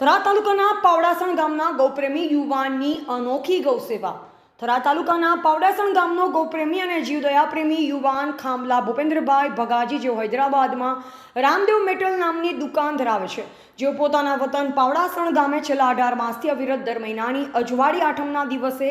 થરા તાલુકાના પાવડાસણ ગામના ગૌપ્રેમી યુવાનની અનોખી ગૌસેવા થરા તાલુકાના પાવડાસણ ગામનો ગૌપ્રેમી અને જીવદયાપ્રેમી યુવાન ખાંભલા ભૂપેન્દ્રભાઈ ભગાજી, જેઓ હૈદરાબાદમાં રામદેવ મેટલ નામની દુકાન ધરાવે છે, જેઓ પોતાના વતન પાવડાસણ ગામે છેલ્લા અઢાર માસથી અવિરત દર મહિનાની અજવાળી આઠમના દિવસે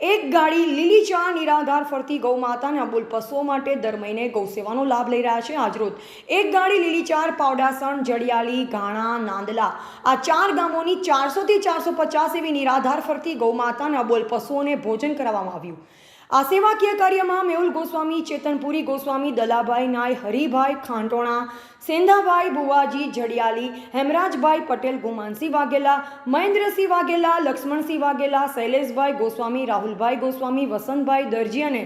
એક ગાડી લીલી ચા નિરાધાર ફરતી ગૌ માતાને અબુલ પશુઓ માટે દર મહિને ગૌ સેવાનો લાભ લઈ રહ્યા છે આજરોજ એક ગાડી લીલી ચાર, પાવડાસણ જડિયાલી ઘાણા, નાંદલા. આ ચાર ગામોની ચારસોથી ચારસો પચાસ એવી નિરાધાર ફરતી ગૌ માતાને અબોલ પશુઓને ભોજન કરાવવામાં આવ્યું. આ સેવાકીય કાર્યમાં મેહુલ ગોસ્વામી, ચેતનપુરી ગોસ્વામી, દલાભાઈ નાય, હરિભાઈ ખાંટોણા, સેંધાભાઈ ભુવાજી જડિયાલી, હેમરાજભાઈ પટેલ, ગુમાનસિંહ વાઘેલા, મહેન્દ્રસિંહ વાઘેલા, લક્ષ્મણસિંહ વાઘેલા, શૈલેષભાઈ ગોસ્વામી, રાહુલભાઈ ગોસ્વામી, વસંતભાઈ દરજી અને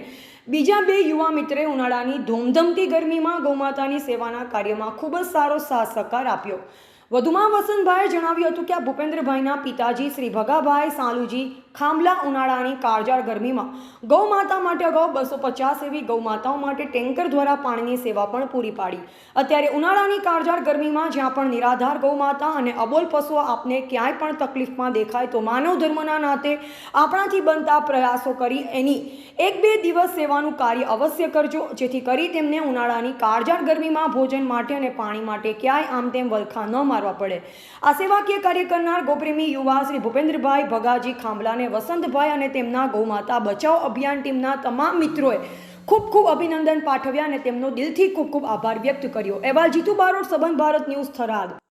બીજા બે યુવા મિત્રે ઉનાળાની ધૂમધમતી ગરમીમાં ગૌમાતાની સેવાના કાર્યમાં ખૂબ જ સારો સાથ સહકાર આપ્યો. વધુમાં વસંતભાઈએ જણાવ્યું હતું કે આ ભૂપેન્દ્રભાઈના પિતાજી શ્રી ભગાભાઈ સાલુજી ખાંભલા, ઉનાળાની કાળજાળ ગરમીમાં. ગૌમાતા માટે અગાઉ બસો પચાસ એવી ગૌમાતાઓ માટે ટેન્કર દ્વારા પાણીની સેવા પણ પૂરી પાડી. અત્યારે ઉનાળાની કાળજાળ ગરમીમાં જ્યાં પણ નિરાધાર ગૌમાતા અને અબોલ પશુઓ આપને ક્યાંય પણ તકલીફમાં દેખાય તો માનવ ધર્મના નાતે આપણાથી બનતા પ્રયાસો કરી એની એક બે દિવસ સેવાનું કાર્ય અવશ્ય કરજો, જેથી કરી તેમને ઉનાળાની કાળજાળ ગરમીમાં ભોજન માટે અને પાણી માટે ક્યાંય આમ તેમ વલખા ન મારવા પડે. આ સેવાકીય કાર્ય કરનાર ગોપ્રેમી યુવા શ્રી ભૂપેન્દ્રભાઈ ભગાજી ખાંભલાને વસંતભાઈ અને તેમના ગૌમાતા બચાવ અભિયાન ટીમના તમામ મિત્રોએ ખૂબ ખૂબ અભિનંદન પાઠવ્યા અને તેમનો દિલથી ખૂબ ખૂબ આભાર વ્યક્ત કર્યો. એવા જીતુ બારોટ, સંબંધ ભારત ન્યૂઝ થરાદ.